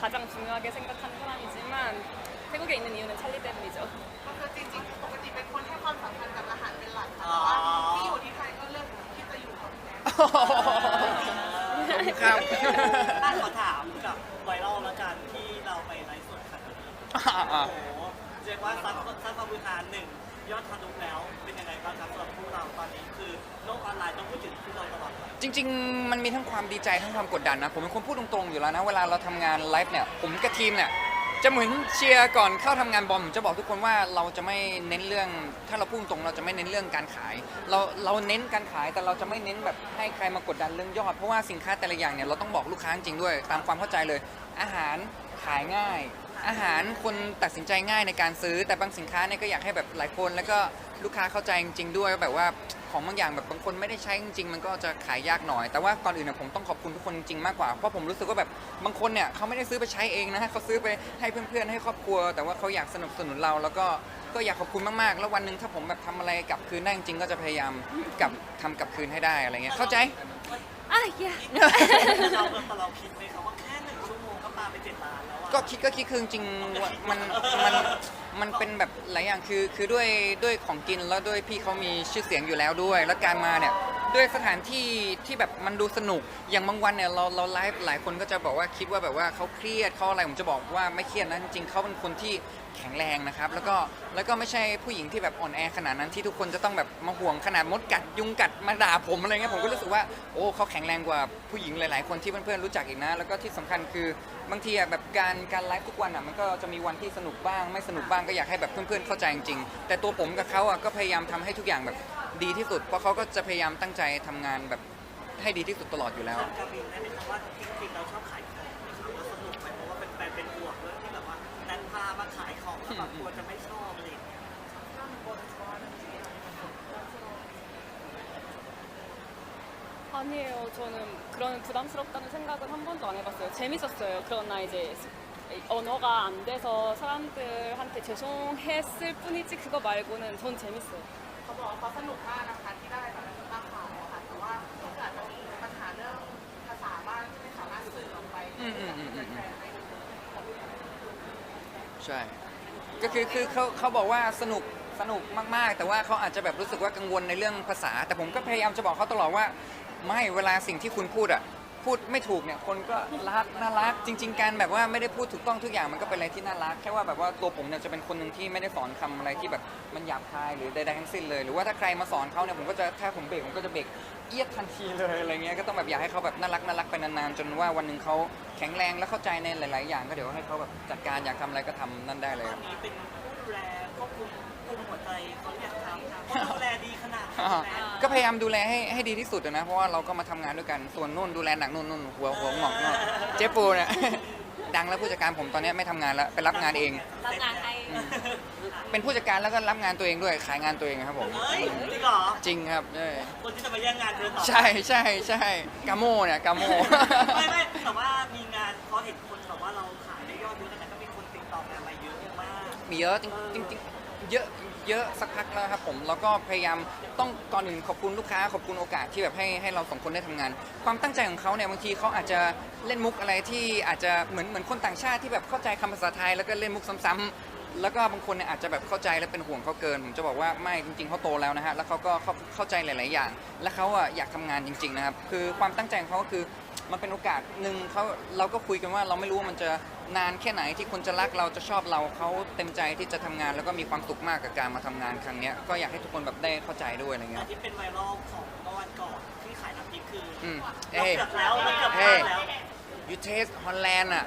가장 중요하게 생각하는 사람이지만 태국에 있는 이유는 찰리 때문이죠. ก็คือจริงๆ ปกติเป็นคนให้ความสำคัญกับอาหารเป็นหลักค่ะแต่ว่าที่อยู่ที่ไทยก็เลือกที่จะอยู่กับแม่ ครับ อ่ะขอถามกับไวรัลแล้วกันที่เราไปไลฟ์สดกันวันนี้ อ่า โอ้โหเรียกว่าซัดซัดความบูชาหนึ่งยอดทะลุแล้ว เป็นยังไงบ้างครับสำหรับพวกเราตอนนี้คือโลกออนไลน์ต้องพูดถึงพวกเราตลอดเลย จริง ๆ มันมีทั้งความดีใจทั้งความกดดันนะ ผมเป็นคนพูดตรงๆอยู่แล้วนะ เวลาเราทำงานไลฟ์เนี่ย ผมกับทีมเนี่ย จะเหมือนเชียร์ก่อนเข้าทำงานบอมผมจะบอกทุกคนว่าเราจะไม่เน้นเรื่อง ถ้าเราพูดตรงเราจะไม่เน้นเรื่องการขาย เราเราเน้นการขายแต่เราจะไม่เน้นแบบให้ใครมากดดันเรื่องยอด เพราะว่าสินค้าแต่ละอย่างเนี่ยเราต้องบอกลูกค้าจริงๆด้วย ตามความเข้าใจเลย อาหารขายง่าย อาหารคนตัดสินใจง่ายในการซื้อ แต่บางสินค้าเนี่ยก็อยากให้แบบหลายคนแล้วก็ลูกค้าเข้าใจจริงๆด้วยว่าแบบว่าของบางอย่างแบบบางคนไม่ได้ใช้จริงๆ มันก็จะขายยากหน่อย แต่ว่าก่อนอื่นเนยผมต้องขอบคุณทุกคนจริงๆมากกว่าเพราะผมรู้สึกว่าแบบบางคนเนี่ยเขาไม่ได้ซื้อไปใช้เองนะเขาซื้อไปให้เพื่อนๆให้ครอบครัว แต่ว่าเขาอยากสนับสนุนเราแล้วก็ก็อยากขอบคุณมากๆ แล้ววันหนึ่งถ้าผมแบบทำอะไรกลับคืนได้จริงๆก็จะพยายามกลับทำกลับคืนให้ได้อะไรเงี้ยเข้าใจ 아, 야. เราแต่เราคิดไหมครับว่าแค่หนึ่งชั่วโมงก็ปาไปเจ็ดล้านแล้วอะ ก็คิดก็คิดคือจริงๆมันมันมันเป็นแบบหลายอย่างคือคือด้วยด้วยของกินแล้วด้วยพี่เขามีชื่อเสียงอยู่แล้วด้วย แล้วการมาเนี่ย ด้วยสถานที่ที่แบบมันดูสนุก อย่างบางวันเนี่ยเราเราไลฟ์หลายคนก็จะบอกว่าคิดว่าแบบว่าเขาเครียดเขาอะไรผมจะบอกว่าไม่เครียดนะจริงๆเขาเป็นคนที่แข็งแรงนะครับ แล้วก็แล้วก็ไม่ใช่ผู้หญิงที่แบบอ่อนแอขนาดนั้นที่ทุกคนจะต้องแบบมาห่วงขนาดมดกัดยุงกัดมาด่าผมอะไรเงี้ยผมก็รู้สึกว่าโอ้เขาแข็งแรงกว่าผู้หญิงหลาย ๆ คนที่เพื่อนๆรู้จักอีกนะ แล้วก็ที่สำคัญคือบางทีอะแบบการการไลฟ์ทุกวันอะมันก็จะมีวันที่สนุกบ้าง ไม่สนุกบ้างก็อยากให้แบบเพื่อนๆเข้าใจจริงๆแต่ตัวผมกับเขาอะก็พยายามทำให้ทุกอย่างแบบ ดีที่สุด เพราะเขาก็จะพยายามตั้งใจทำงานแบบให้ดีที่สุดตลอดอยู่แล้ว ถามกาบินได้ไหมครับว่าจริงๆเราชอบขายของไหมครับแล้วสนุกไหมเพราะว่าเป็นแฟนเป็นห่วงเรื่องที่แบบว่านันพามาขายของแล้วแบบกลัวจะไม่ชอบอะไรอย่างเงี้ย 아니에요. 저는 그런 부담스럽다는 생각은 한 번도 안 해봤어요. 재밌었어요. 그러나 이제 언어가 안 돼서 사람들한테 죄송했을 뿐이지 그거 말고는 전 재밌어요. เขาบอกว่าเขาสนุกมากนะคะที่ได้แบบมาขายอะค่ะแต่ว่าก็อาจจะมีปัญหาเรื่องภาษาบ้างที่ไม่สามารถสื่อออกไปอืมอืมอืมอืม แฟนๆได้ดูใช่ ก็คือคือเขาเขาบอกว่าสนุกสนุกมากๆ แต่ว่าเขาอาจจะแบบรู้สึกว่ากังวลในเรื่องภาษา แต่ผมก็พยายามจะบอกเขาตลอดว่า ไม่เวลาสิ่งที่คุณพูดอะ พูดไม่ถูกเนี่ยคนก็รักน่ารักจริง ๆ การแบบว่าไม่ได้พูดถูกต้องทุกอย่างมันก็เป็นอะไรที่น่ารักแค่ว่าแบบว่าตัวผมเนี่ยจะเป็นคนหนึ่งที่ไม่ได้สอนคำอะไรที่แบบมันหยาบคายหรือใดๆทั้งสิ้นเลย หรือว่าถ้าใครมาสอนเขาเนี่ยผมก็จะถ้าผมเบรกผมก็จะเบรกเอียดทันทีเลยอะไรเงี้ยก็ต้องแบบอยากให้เขาแบบน่ารักน่ารักไปนานๆจนว่าวันหนึ่งเขาแข็งแรงและเข้าใจในหลาย ๆ อย่าง ก็เดี๋ยวให้เขาแบบจัดการอยากทำอะไรก็ทำนั่นได้เลยตอนนี้เป็นผู้ดูแลควบคุม กลุ่มหัวใจเขาอยากทำครับเพราะดูแลดีขนาดนี้อ่าแล้วก็พยายามดูแลให้ให้ดีที่สุดอะนะ เพราะว่าเราก็มาทำงานด้วยกัน ส่วนนุ่นดูแลหนักนุ่นนุ่นหัวหัวหงอกนุ่นเจ๊ปูเนี่ย ดังแล้วผู้จัดการผมตอนนี้ไม่ทำงานแล้วไปรับงานเอง รับงานให้อืมเป็นผู้จัดการแล้วก็รับงานตัวเองด้วยขายงานตัวเองครับผม เฮ้ยจริงเหรอ จริงครับใช่คนที่จะมาแย่งงานเธอต่อใช่ใช่ใช่กาโมเนี่ยกาโม ไม่ไม่แต่ว่ามีงานเขาเห็นคนแบบว่าเราขายได้ยอดเยอะขนาดนั้นก็มีคนติดต่องานมาเยอะมาก มีเยอะจริงจริงจริง เยอะเยอะสักพักแล้วครับผมแล้วก็พยายามต้องก่อนอื่นขอบคุณลูกค้าขอบคุณโอกาสที่แบบให้ให้เราสองคนได้ทำงาน ความตั้งใจของเขาเนี่ยบางทีเขาอาจจะเล่นมุกอะไรที่อาจจะเหมือนเหมือนคนต่างชาติที่แบบเข้าใจคำภาษาไทยแล้วก็เล่นมุกซ้ำๆแล้วก็บางคนเนี่ยอาจจะแบบเข้าใจและเป็นห่วงเขาเกิน ผมจะบอกว่าไม่จริงๆเขาโตแล้วนะฮะแล้วเขาก็เข้าเข้าใจหลาย ๆ อย่าง และเขาอะอยากทำงานจริง ๆ นะครับ คือความตั้งใจของเขาก็คือ มันเป็นโอกาสหนึ่งเขาเราก็คุยกันว่าเราไม่รู้ว่ามันจะ นานแค่ไหนที่คนจะรักเราจะชอบเราเขาเต็มใจที่จะทำงาน แล้วก็มีความสุขมากกับการมาทำงานครั้งเนี้ยก็อยากให้ทุกคนแบบได้เข้าใจด้วยอะไรๆเงี้แต่ยที่เป็นไวรัลของเมื่อวันก่อนที่ขายน้ำพริกคืออืมเราเอ้ย เกือบแล้วเราเกือบพเฮ้ลายดแล้วยูเทสฮอลแลนด์อะ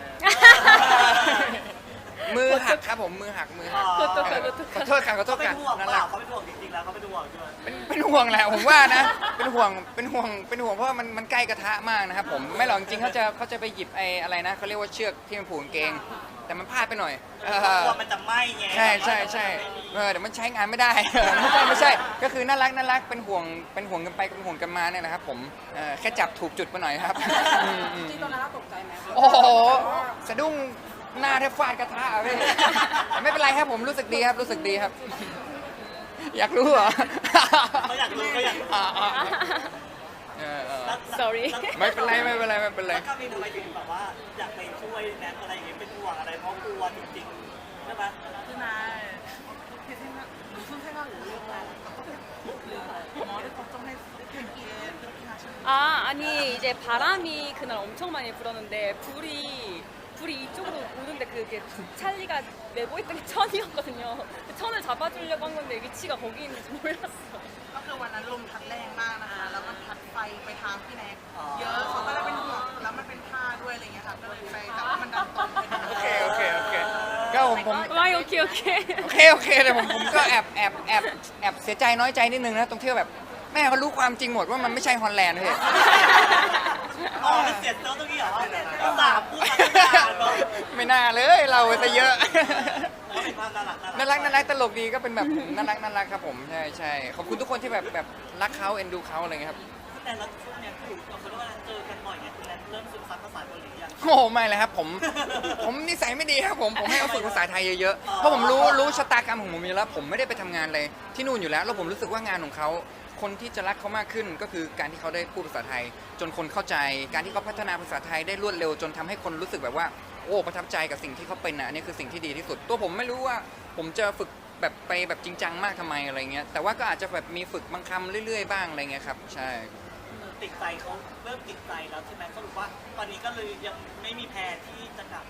มือหักครับผมมือหักมือหักขอโทษค่ะขอโทษค่ะขเป็นห่วงนเปละล่าเขาเป็นห่วงจริงๆแล้วเขาเป็นห่วงใช่ไหมเป็นเป็นห่วงแหละผมว่านะ เป็นห่วงเป็นห่วงเป็นห่วงเพราะว่ามันใกล้กระทะมากนะครับผมไม่หรอกจริงเขาจะเขาจะไปหยิบไอ้อะไรนะเขาเรียกว่าเชือกที่มันผูกเกง แต่มันพลาดไปหน่อยเออ กลัวมันจะไหม้ไงใช่ใช่ใช่เออเดี๋ยวมันใช้งานไม่ได้ ไม่ใช่ไม่ใช่ ก็คือน่ารักน่ารักเป็นห่วงเป็นห่วงกันไปเป็นห่วงกันมาเนี่ยนะครับผมเออแค่จับถูกจุดไปหน่อยครับจริงตอนนั้นเาตกใจไหมโอ้โหสะดุ้ง หน้าแทบฟาดกระทะอะพี่ไม่เป็นไรครับผมรู้สึกดีครับรู้สึกดีครับ อยากรู้เหรอเขาอยากรู้เขาอยากเออ Sorry ไม่เป็นไรไม่เป็นไรไม่เป็นไร แล้วก็มีทำไมถึงแบบว่าอยากไปช่วยแนทอะไรอย่างเงี้ยเป็นห่วงอะไรเพราะกลัวจริงๆใช่ไหม 아, 아니 이제 바람이 그날 엄청 많이 불었는데 불이 불이 이쪽으로 오는데 그게 찰리가 메고 있던 게 천이었거든요. 그 천을 잡아주려고 한 건데 위치가 거기 있는지 몰랐어. ก็คือวันนั้นลมพัดแรงมากนะคะ แล้วมันพัดไฟไปทางพี่แน็กเยอะเขาก็เลยเป็นห่วงแล้วมันเป็นผ้าด้วยอะไรเงี้ยค่ะ ก็เลยไปแต่ว่ามันดันตรงไปทาง โอเคโอเคโอเคก็ผมผม 와이 오케이 오케이. โอเคโอเคแต่ผมผมก็แอบแอบแอบแอบเสียใจน้อยใจนิดนึงนะตรงที่ว่าแบบ แม่เขารู้ความจริงหมดว่ามันไม่ใช่ฮอลแลนด์เลย อ๋อมันเสียเซลล์ตรงนี้เหรอภาษาพูดมาตั้งนานเนาะไม่น่าเลยเราซะเยอะแล้วเป็นภาพน่ารักน่ารักน่ารักตลกดีก็เป็นแบบน่ารักน่ารักครับผมใช่ใช่ขอบคุณทุกคนที่แบบแบบรักเขาเอ็นดูเขาอะไรเงี้ยครับแต่ละช่วงเนี้ยคือเราเขาเรียกว่าเจอกันบ่อยไงคุณแนทเริ่มซึมซับภาษาเกาหลียังโอ้โหไม่เลยครับผม ผมนิสัยไม่ดีครับผมผมให้เขาฝึกภาษาไทยเยอะๆเพราะผมรู้รู้ชะตากรรมของผมอยู่แล้ว ผมไม่ได้ไปทำงานเลยที่นู่นอยู่แล้วแล้วผมรู้สึกว่างานของเขา คนที่จะรักเขามากขึ้นก็คือการที่เขาได้พูดภาษาไทย จนคนเข้าใจ การที่เขาพัฒนาภาษาไทยได้รวดเร็ว จนทำให้คนรู้สึกแบบว่าโอ้ประทับใจกับสิ่งที่เขาเป็นนะอันนี้คือสิ่งที่ดีที่สุด ตัวผมไม่รู้ว่าผมจะฝึกแบบไปแบบจริงจังมากทำไมอะไรเงี้ยแต่ว่าก็อาจจะแบบมีฝึกบางคำเรื่อยๆบ้างอะไรเงี้ยครับใช่ติดใจเขาเริ่มติดใจแล้วใช่ไหมสรุปว่าตอนนี้ก็เลยยังไม่มีแพลนที่จะกลับ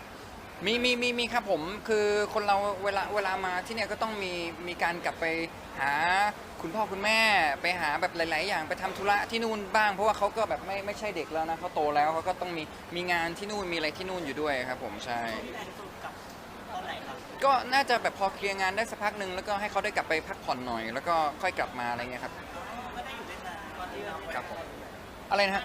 มีมีมีมีครับผมคือคนเราเวลาเวลามาที่เนี่ยก็ต้องมีมีการกลับไปหาคุณพ่อคุณแม่ไปหาแบบหลาย ๆ อย่างไปทำธุระที่นู่นบ้าง เพราะว่าเขาก็แบบไม่ไม่ใช่เด็กแล้วนะเขาโตแล้วเขาก็ต้องมีมีงานที่นู่นมีอะไรที่นู่นอยู่ด้วยครับ ผมใช่พี่แอนสรุปกลับตอนไหนครับก็น่าจะแบบพอเคลียร์งานได้สักพักหนึ่งแล้วก็ให้เขาได้กลับไปพักผ่อนหน่อย แล้วก็ค่อยกลับมาอะไรเงี้ยครับไม่ได้อยู่ได้นานตอนที่เราครับผมอะไรนะฮะ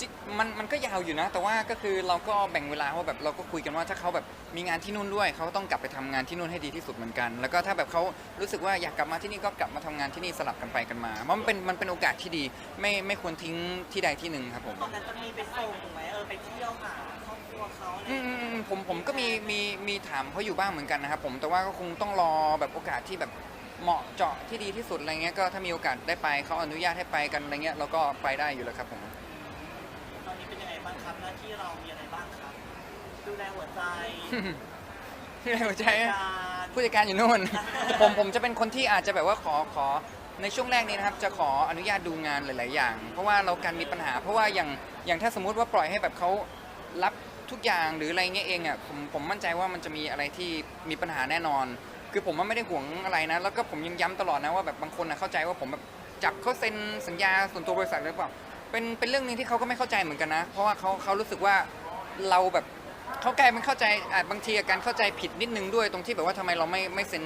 จิมันมันก็ยาวอยู่นะ แต่ว่าก็คือเราก็แบ่งเวลาว่าแบบเราก็คุยกันว่าถ้าเขาแบบมีงานที่นู่นด้วยเขาก็ต้องกลับไปทำงานที่นู่นให้ดีที่สุดเหมือนกัน แล้วก็ถ้าแบบเขารู้สึกว่าอยากกลับมาที่นี่ก็กลับมาทำงานที่นี่สลับกันไปกันมาเพราะมันเป็นมันเป็นโอกาสที่ดี ไม่ไม่ควรทิ้งที่ใดที่หนึ่งครับผม ตอนนั้นจะมีไปส่งถูกไหมเออไปเที่ยวหาครอบครัวเขาอะไรอืมอืมอืมผมผมก็มีมีมีถามเขาอยู่บ้างเหมือนกันนะครับผมแต่ว่าก็คงต้องรอแบบโอกาสที่แบบเหมาะเจาะที่ดีที่สุดอะไรเงี้ยก็ถ้ามีโอกาสได้ไปเขาอนุญาตให้ไปกันอะไรเงี้ยเราก็ไปได้อยู่แล้วครับผม หน้าที่เรามีอะไรบ้างครับ ดูแลหัวใจ ที่ไหนหัวใจอะการผู้จัดการอยู่นู่น ผมผมจะเป็นคนที่อาจจะแบบว่าขอขอในช่วงแรกนี้นะครับ จะขออนุญาตดูงานหลาย ๆ อย่าง เพราะว่าเราการมีปัญหา เพราะว่าอย่างอย่างถ้าสมมุติว่าปล่อยให้แบบเขารับทุกอย่างหรืออะไรเงี้ยเองอะผมผมมั่นใจว่ามันจะมีอะไรที่มีปัญหาแน่นอน คือผมว่าไม่ได้ห่วงอะไรนะ แล้วก็ผมยังย้ำตลอดนะว่าแบบบางคนนะเข้าใจว่าผมแบบจับเขาเซ็นสัญญาส่วนตัวบริษัทหรือเปล่า เป็นเป็นเรื่องหนึงที่เขาก็ไม่เข้าใจเหมือนกันนะ เพราะว่าเขาเขารู้สึกว่าเราแบบเขากลายเป็นเข้าใจอาจบางทีการเข้าใจผิดนิดนึงด้วยตรงที่แบบว่าทำไมเราไม่ไม่เซ็น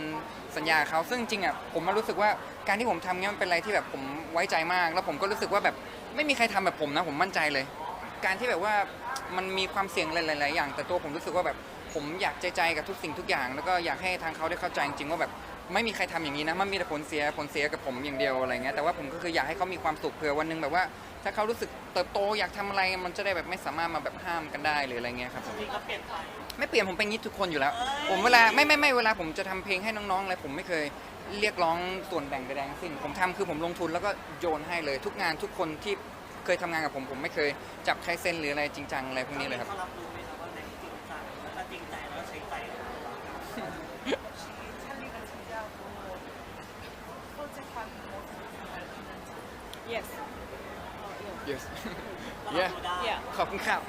สัญญาเขาซึ่งจริงอะผมมารู้สึกว่าการที่ผมทำเนี้ยมันเป็นอะไรที่แบบผมไว้ใจมาก แล้วผมก็รู้สึกว่าแบบไม่มีใครทำแบบผมนะ ผมมั่นใจเลย การที่แบบว่ามันมีความเสี่ยงหลายๆอย่าง แต่ตัวผมรู้สึกว่าแบบผมอยากใจใจกับทุกสิ่งทุกอย่าง แล้วก็อยากให้ทางเขาได้เข้าใจจริงๆว่าแบบ ไม่มีใครทำอย่างนี้นะ มันมีแต่ผลเสียผลเสียกับผมอย่างเดียวอะไรเงี้ยแต่ว่าผมก็คืออยากให้เขามีความสุขเผื่อวันหนึงแบบว่า ถ้าเขารู้สึกเติบโตอยากทำอะไรมันจะได้แบบไม่สามารถมาแบบห้ามกันได้หรืออะไรเงี้ยครับผมไม่เปลี่ยนผมเป็นงนี้ทุกคนอยู่แล้ว ผมเวลาไม่ไม่ไม่เวลาผมจะทำเพลงให้น้องๆอะไรผมไม่เคยเรียกร้องส่วนแบ่งใดๆทั้งสิ้นผมทำคือผมลงทุนแล้วก็โยนให้เลย ทุกงานทุกคนที่เคยทำงานกับผมผมไม่เคยจับใครเซ็นหรืออะไรจริงจังอะไรพวกนี้เลยครับ Yes. yes ก็ Yeah รับรู้ได้ Yeah. ขอบคุณครับ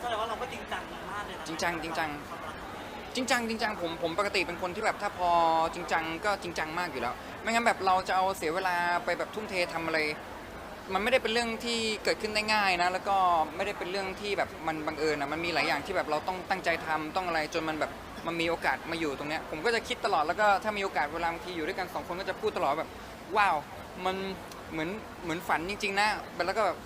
แสดงว่าเราก็จริงจังมากเลยนะจริงจังจริงจัง ความรักจริงจังจริงจังผมผมปกติเป็นคนที่แบบถ้าพอจริงจังก็จริงจังมากอยู่แล้ว ไม่งั้นแบบเราจะเอาเสียเวลาไปแบบทุ่มเททำอะไร มันไม่ได้เป็นเรื่องที่เกิดขึ้นได้ง่ายนะ แล้วก็ไม่ได้เป็นเรื่องที่แบบมันบังเอิญนะมันมีหลายอย่างที่แบบเราต้องตั้งใจทำต้องอะไรจนมันแบบมันมีโอกาสมาอยู่ตรงเนี้ยผมก็จะคิดตลอดแล้วก็ถ้ามีโอกาสเวลาบางทีอยู่ด้วยกันสองคนก็จะพูดตลอดแบบว้าว มันเหมือนเหมือนฝันจริง ๆ นะแล้วก็แบบ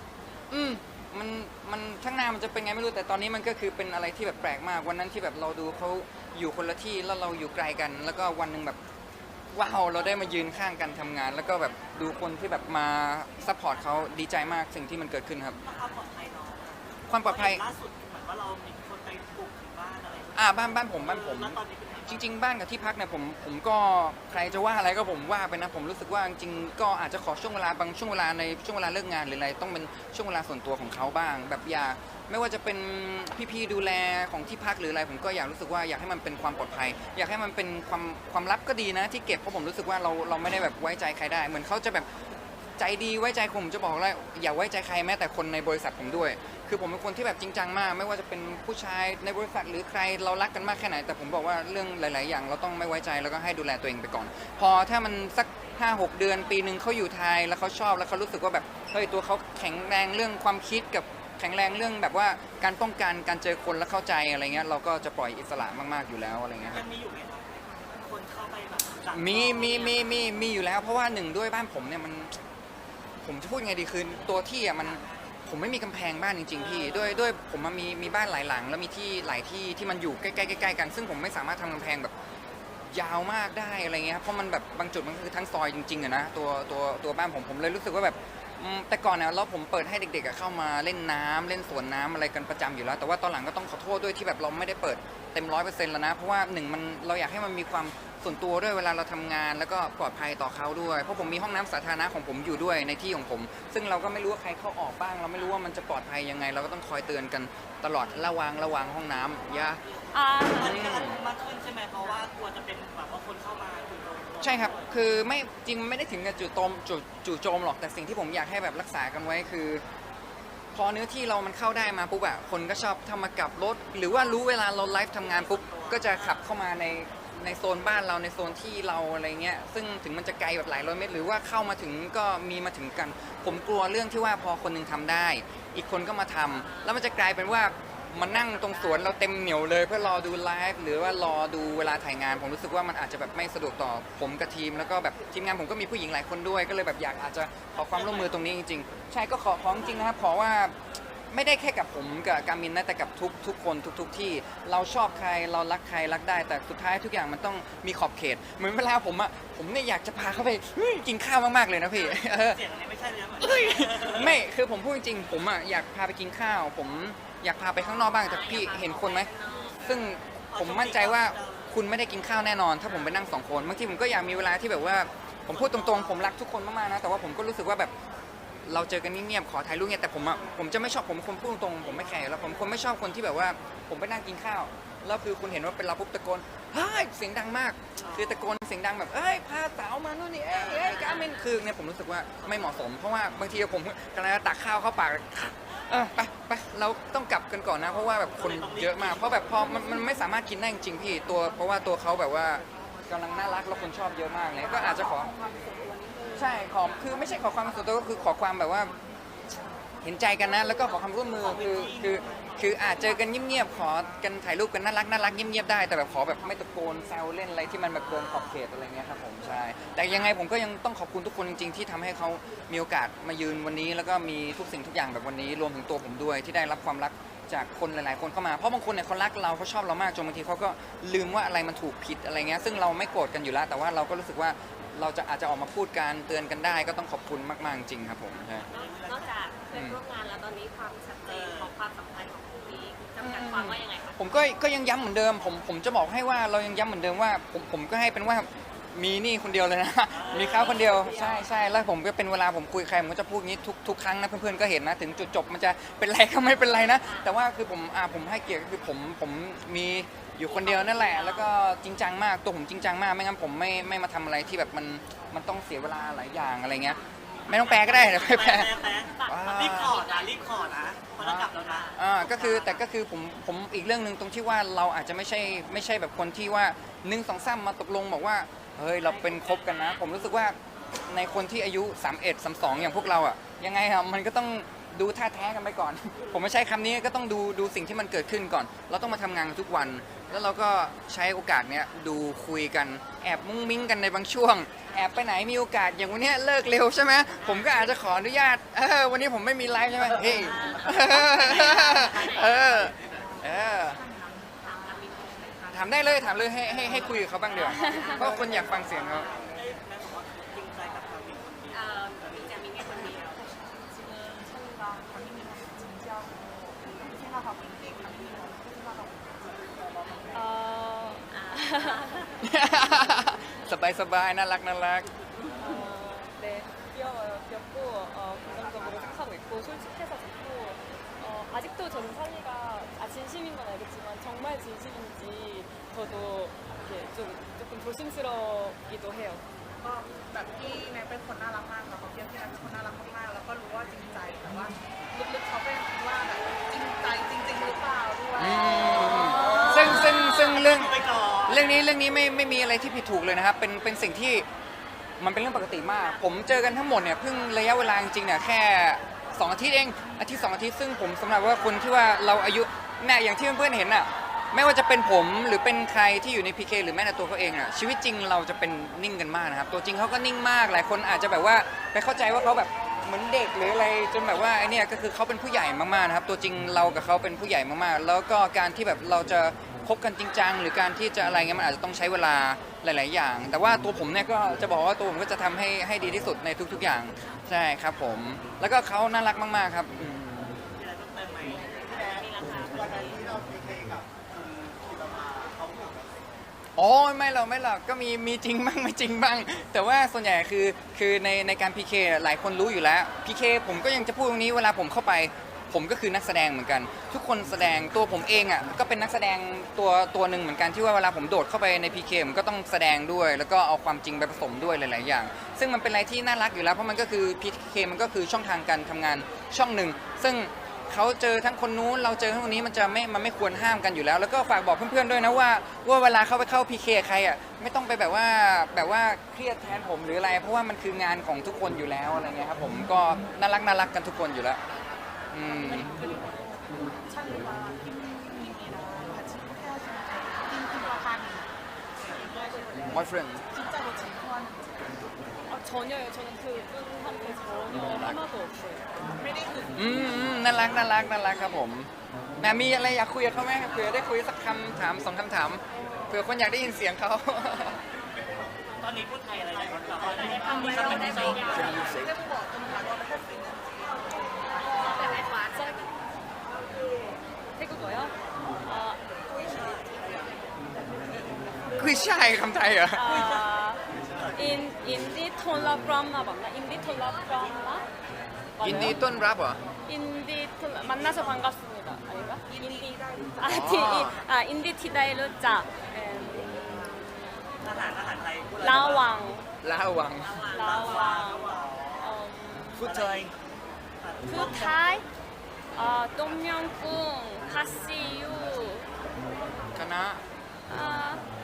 อืมมันมันข้างหน้ามันจะเป็นไงไม่รู้แต่ตอนนี้มันก็คือเป็นอะไรที่แบบแปลกมากวันนั้นที่แบบเราดูเขาอยู่คนละที่แล้วเราอยู่ไกลกัน แล้วก็วันหนึ่งแบบว้าวเราได้มายืนข้างกันทำงาน แล้วก็แบบดูคนที่แบบมาซัพพอร์ตเขาดีใจมากสิ่งที่มันเกิดขึ้นครับ ความปลอดภัยเนาะความปลอดภัยล่าสุดเหมือนว่าเรามีคนไปปลุกถึงบ้านอะไรอ่าบ้านบ้านผมบ้านผมแล้วตอนนี้เป็นไง จริง ๆ บ้านกับที่พักเนี่ยผมผมก็ใครจะว่าอะไรก็ผมว่าไปนะผมรู้สึกว่าจริงๆก็อาจจะขอช่วงเวลาบางช่วงเวลาในช่วงเวลาเลิกงานหรืออะไรต้องเป็นช่วงเวลาส่วนตัวของเขาบ้าง แบบอย่าไม่ว่าจะเป็นพี่ๆดูแลของที่พักหรืออะไร ผมก็อยากรู้สึกว่าอยากให้มันเป็นความปลอดภัย อยากให้มันเป็นความความลับก็ดีนะ ที่เก็บเพราะผมรู้สึกว่าเราเราไม่ได้แบบไว้ใจใครได้ เหมือนเขาจะแบบ ใจดีไว้ใจผมจะบอกเลยอย่าไว้ใจใครแม้แต่คนในบริษัทผมด้วย คือผมเป็นคนที่แบบจริงจังมาก ไม่ว่าจะเป็นผู้ชายในบริษัทหรือใครเรารักกันมากแค่ไหน แต่ผมบอกว่าเรื่องหลาย ๆ อย่างเราต้องไม่ไว้ใจแล้วก็ให้ดูแลตัวเองไปก่อน พอถ้ามันสัก5 6 เดือน ปีหนึ่งเขาอยู่ไทยแล้วเขาชอบแล้วเขารู้สึกว่าแบบเฮ้ยตัวเขาแข็งแรงเรื่องความคิดกับแข็งแรงเรื่องแบบว่าการป้องกันการเจอคนแล้วเข้าใจอะไรเงี้ยเราก็จะปล่อยอิสระมากๆอยู่แล้วอะไรเงี้ยคมัรับนมีอยู่ไหมครับคนเข้าไปแบบดักมีมีมีมีมีอยู่แล้ว เพราะว่าหนึ่งด้วยบ้านผมเนี่ยมัน ผมจะพูดไงดีคือตัวที่อะมันผมไม่มีกำแพงบ้านจริงๆพี่ด้วยด้วยผมมันมีมีบ้านหลายหลัง แล้วมีที่หลายที่ที่มันอยู่ใกล้ๆใกล้ๆกัน ซึ่งผมไม่สามารถทำกำแพงแบบยาวมากได้อะไรเงี้ยครับเพราะมันแบบบางจุดมันคือทั้งซอยจริงๆอะนะตัวตัวตัวบ้านผมผมเลยรู้สึกว่าแบบอืมแต่ก่อนเนี่ยเราผมเปิดให้เด็กๆอะเข้ามาเล่นน้ำเล่นสวนน้ำอะไรกันประจำอยู่แล้ว แต่ว่าตอนหลังก็ต้องขอโทษด้วยที่แบบเราไม่ได้เปิดเต็มร้อยเปอร์เซ็นต์แล้วนะเพราะว่าหนึ่งมันเราอยากให้มันมีความ ส่วนตัวด้วยเวลาเราทำงาน แล้วก็ปลอดภัยต่อเขาด้วย เพราะผมมีห้องน้ำสาธารณะของผมอยู่ด้วยในที่ของผม ซึ่งเราก็ไม่รู้ว่าใครเข้าออกบ้าง เราไม่รู้ว่ามันจะปลอดภัยยังไง เราก็ต้องคอยเตือนกันตลอดระวังระวังห้องน้ำอย่าอ่าตอนนี้กำลังมากขึ้นใช่ไหมเพราะว่ากลัวจะเป็นแบบว่าคนเข้ามาจู่โจมใช่ครับคือไม่จริงไม่ได้ถึงกับจู่โจมจู่จู่โจมหรอกแต่สิ่งที่ผมอยากให้แบบรักษากันไว้คือพอเนื้อที่เรามันเข้าได้มาปุ๊บอะคนก็ชอบทำมากลับรถ หรือว่ารู้เวลาเราไลฟ์ทำงานปุ๊บก็จะขับเข้ามาใน ในโซนบ้านเราในโซนที่เราอะไรเงี้ยซึ่งถึงมันจะไกลแบบหลายร้อยเมตร หรือว่าเข้ามาถึงก็มีมาถึงกัน ผมกลัวเรื่องที่ว่าพอคนหนึงทำได้ อีกคนก็มาทำแล้วมันจะกลายเป็นว่ามานั่งตรงสวนเราเต็มเหนียวเลย เพื่อรอดูไลฟ์หรือว่ารอดูเวลาถ่ายงาน ผมรู้สึกว่ามันอาจจะแบบไม่สะดวกต่อผมกับทีม แล้วก็แบบทีมงานผมก็มีผู้หญิงหลายคนด้วย ก็เลยแบบอยากอาจจะขอความร่วมมือตรงนี้จริงๆใช่ก็ขอขอจริงนะครับขอว่า ไม่ได้แค่กับผมกับการมินนะแต่กับทุกทุกคนทุกทุกที่เราชอบใครเรารักใครรักได้ แต่สุดท้ายทุกอย่างมันต้องมีขอบเขต เหมือนเวลาผมอะผมเนี่ยอยากจะพาเขาไปเฮ้ยกินข้าวมากๆเลยนะพี่เออเสียงอันนี้ไม่ใช่เลยนะเหมือนเอ้ยไม่คือผมพูดจริงๆผมอะอยากพาไปกินข้าว ผมอยากพาไปข้างนอกบ้างแต่พี่เห็นคนไหมซึ่งผมมั่นใจว่าคุณไม่ได้กินข้าวแน่นอน ถ้าผมไปนั่งสองคนบางทีผมก็อยากมีเวลาที่แบบว่าผมพูดตรงๆ ผมรักทุกคนมากๆนะ แต่ว่าผมก็รู้สึกว่าแบบ เราเจอกันเงียบๆขอถ่ายรูปเนี่ยแต่ผมอะผมจะไม่ชอบผมเป็นคนพูดตรงๆผมไม่แคร์แล้วผมคนไม่ชอบคนที่แบบว่า ผมไปนั่งกินข้าวแล้วคือคุณเห็นว่าเป็นเราปุ๊บตะโกนเฮ้ยเสียงดังมาก คือตะโกนเสียงดังแบบเอ้ยพาสาวมานู่นนี่เอ้ยเอ้ยกาเมนคือเนี่ยผมรู้สึกว่าไม่เหมาะสม เพราะว่าบางทีผมกำลังจะตักข้าวเข้าปากเออไปไปเราต้องกลับกันก่อนนะ เพราะว่าแบบคนเยอะมากเพราะแบบพอมันมันไม่สามารถกินได้จริงๆพี่ตัว เพราะว่าตัวเขาแบบว่ากำลังน่ารักแล้วคนชอบเยอะมากเลยก็อาจจะขอ ใช่ขอคือไม่ใช่ขอความส่วนตัวก็คือขอความแบบว่าเห็นใจกันนะ แล้วก็ขอความร่วมมือคือคือคืออาจเจอกันเงียบๆขอกันถ่ายรูปกันน่ารักน่ารักเงียบๆได้แต่แบบขอแบบไม่ตะโกนแซวเล่นอะไรที่มันแบบเกินขอบเขตอะไรเงี้ยครับผมใช่แต่ยังไงผมก็ยังต้องขอบคุณทุกคนจริงๆที่ทำให้เขามีโอกาสมายืนวันนี้ แล้วก็มีทุกสิ่งทุกอย่างแบบวันนี้รวมถึงตัวผมด้วยที่ได้รับความรักจากคนหลายๆ คนเข้ามาเพราะบางคนเนี่ยเขารักเราเขาชอบเรามากจนบางทีเขาก็ลืมว่าอะไรมันถูกผิดอะไรเงี้ยซึ่งเราไม่โกรธกันอยู่แล้วแต่ว่าเราก็รู้สึกว่า เราจะอาจจะออกมาพูดการเตือนกันได้ ก็ต้องขอบคุณมาก ๆ จริงครับผมใช่ นอกจากเพื่อนร่วมงานแล้วตอนนี้ความชัดเจนของความสัมพันธ์ของคู่นี้จำกัดความว่ายังไงคะผมก็ก็ยังย้ำเหมือนเดิมผมผมจะบอกให้ว่าเรายังย้ำเหมือนเดิมว่าผมผมก็ให้เป็นว่า มีนี่คนเดียวเลยนะ มีเขาคนเดียว ใช่ใช่แล้วผมก็เป็นเวลาผมคุยใครผมก็จะพูดงี้ทุกทุกครั้งนะเพื่อนๆก็เห็นนะ ถึงจุดจบมันจะเป็นไรก็ไม่เป็นไรนะ แต่ว่าคือผมอ่าผมให้เกียรติคือผมผมมีอยู่คนเดียวนั่นแหละ แล้วก็จริงจังมากตัวผมจริงจังมากไม่งั้นผมไม่ไม่มาทำอะไรที่แบบมันมันต้องเสียเวลาหลายอย่างอะไรเงี้ย ไม่ต้องแปลก็ได้เดี๋ยวไม่แปล แปะรีบขอดนะรีบขอดนะเพราะเรากลับแล้วนะอ่าก็คือแต่ก็คือผมผมอีกเรื่องหนึ่งตรงที่ว่าเราอาจจะไม่ใช่ไม่ใช่แบบคนที่ว่าหนึ่งสองสามมาตกลงบอกว่า เฮ้ยเราเป็นคบกันนะ ผมรู้สึกว่าในคนที่อายุ 31 32 อย่างพวกเราอะยังไงครับมันก็ต้องดูท่าแท้กันไปก่อน ผมไม่ใช้คำนี้ก็ต้องดูดูสิ่งที่มันเกิดขึ้นก่อน เราต้องมาทำงานกันทุกวัน แล้วเราก็ใช้โอกาสเนี้ยดูคุยกันแอบมุ้งมิ้งกันในบางช่วง แอบไปไหนมีโอกาสอย่างวันนี้เลิกเร็วใช่ไหมผมก็อาจจะขออนุญาตเออวันนี้ผมไม่มีไลฟ์ใช่ไหมเฮ้ยเออเออามได้เลยถามเลยให้ให้ให้คุยกับเขาบ้างเดี๋ยวาเพราะคนอยากฟังเสียงเขา แม่บอกว่าจริงใจกับความเป็นคนเดียว เอ่อมีจะมีแค่คนเดียว 지금 천이가 강민이랑 진지하고 그리고 희생하고 있는데 강민이는 소중하다고 เอ สบายสบายน่ารักน่ารัก 어, 네, 귀여워요. 귀엽고 어, 긍정적으로 생각하고 있고 솔직해서 좋고 어, 서 아직도 저는 살리가 아, 진심인 건 알겠지만 정말 진심인지 저도 이렇게 좀 조금 조심스럽기도 해요. ก็แบบพี่แนทเป็นคนน่ารักมากค่ะเขาเทียบพี่แนทเป็นคนน่ารักมากๆแล้วก็รู้ว่าจริงใจแต่ว่าลึกๆเขาก็ยังคิดว่าแบบจริงใจจริงๆหรือเปล่าด้วย อืมซึ่งซึ่งซึ่งเรื่อง ไปก่อน เรื่องนี้เรื่องนี้ไม่ไม่มีอะไรที่ผิดถูกเลยนะครับ เป็นเป็นสิ่งที่มันเป็นเรื่องปกติมาก ผมเจอกันทั้งหมดเนี่ยเพิ่งระยะเวลาจริงๆเนี่ยแค่ 2อาทิตย์เองอาทิตย์สองอาทิตย์ซึ่งผมสำหรับว่าคนที่ว่าเราอายุเนี่ยอย่างที่เพื่อนๆเห็นอะไม่ว่าจะเป็นผมหรือเป็นใครที่อยู่ใน PK หรือแม้แต่ตัวเขาเองอะชีวิตจริงเราจะเป็นนิ่งกันมากนะครับ ตัวจริงเขาก็นิ่งมากหลายคนอาจจะแบบว่าไปเข้าใจว่าเขาแบบเหมือนเด็กหรืออะไรจนแบบว่าไอเนี่ยก็คือเขาเป็นผู้ใหญ่มากๆนะครับ ตัวจริงเรากับเขาเป็นผู้ใหญ่มากๆ แล้วก็การที่แบบเราจะ บกันจริงจังหรือการที่จะอะไรเงี้ยมันอาจจะต้องใช้เวลาหลาย ๆ อย่าง แต่ว่าตัวผมเนี่ยก็จะบอกว่าตัวผมก็จะทำให้ให้ดีที่สุดในทุก ๆ อย่าง ใช่ครับผม แล้วก็เขาน่ารักมาก ๆ ครับอ๋อไม่หรอกไม่หรอกก็มีมีจริงบ้างไม่จริงบ้าง แต่ว่าส่วนใหญ่คือคือในในการ PK หลายคนรู้อยู่แล้ว PK ผมก็ยังจะพูดตรงนี้เวลาผมเข้าไป ผมก็คือนักแสดงเหมือนกัน ทุกคนแสดงตัวผมเองอะก็เป็นนักแสดงตัวตัวหนึ่งเหมือนกันที่ว่าเวลาผมโดดเข้าไปใน PK ผมก็ต้องแสดงด้วย แล้วก็เอาความจริงไปผสมด้วยหลาย ๆ อย่าง ซึ่งมันเป็นอะไรที่น่ารักอยู่แล้วเพราะมันก็คือ PK มันก็คือช่องทางการทำงานช่องหนึ่งซึ่งเขาเจอทั้งคนนู้นเราเจอทั้งคนนี้มันจะไม่ มันไม่ควรห้ามกันอยู่แล้ว แล้วก็ฝากบอกเพื่อนๆด้วยนะว่าว่าเวลาเข้าไปเข้า PK ใครอะไม่ต้องไปแบบว่าแบบว่าเครียดแทนผมหรืออะไร เพราะว่ามันคืองานของทุกคนอยู่แล้วอะไรเงี้ยครับผมก็น่ารักน่ารักกันทุกคนอยู่แล้ว boyfriend 진짜로 질투하는지 아, 전혀요. 저는 그분한테 전혀 하나도 없어요. ไม่ได้หึง อืมอืมน่ารักน่ารักน่ารักครับผมแหมมีอะไรอยากคุยกับเขาไหมเผื่อได้คุยสักคำถามสองคำถามเผื่อคนอยากได้ยินเสียงเขา ตอนนี้พูดไทยอะไรได้บ้างเราได้ทำอะไรได้บ้าง ได้บอกคนไทยว่า คุยใช่คำไทยเหรอ 아, 인 인디톨라 브람나 맞나? 인디톨라 브람나? ยินดีต้อนรับเหรอ 인디톨라 만나서 반갑습니다. 아닌가? 인디 아, 아. 티, 이- 아 인디티다이루짜 음, อาหารอาหารไทยพูดอะไร 라왕 ลาวัง 라왕 음, พูดไทย 푸타이 아 똠양꿍 파시유 คณะ 아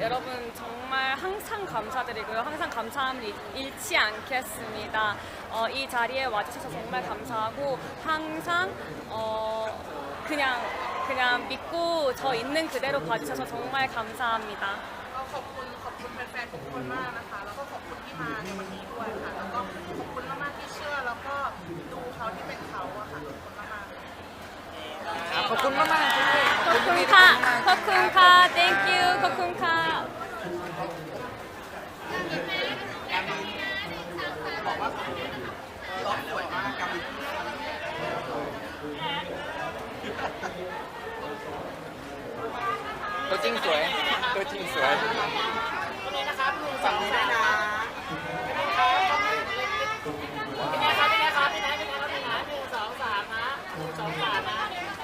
여러분 정말 항상 감사드리고요. 항상 감사함을 잃- 잃지 않겠습니다. 어, 이 자리에 와주셔서 정말 감사하고 항상 어, 그냥 그냥 믿고 저 있는 그대로 봐주셔서 정말 감사합니다. ก็ขอบคุณขอบคุณแฟนๆทุกคนมากนะคะ แล้วก็ขอบคุณที่มาในวันนี้ด้วยค่ะ แล้วก็ขอบคุณมากๆที่เชื่อแล้วก็ดูเขาที่เป็นเขาอะค่ะขอบคุณมากๆ ครับขอบคุณมากมากๆด้วยขอบคุณพี่ 커쿤카, มากๆครั ตัวจริงสวย ตัวจริงสวยฝั่งนี้ได้นะ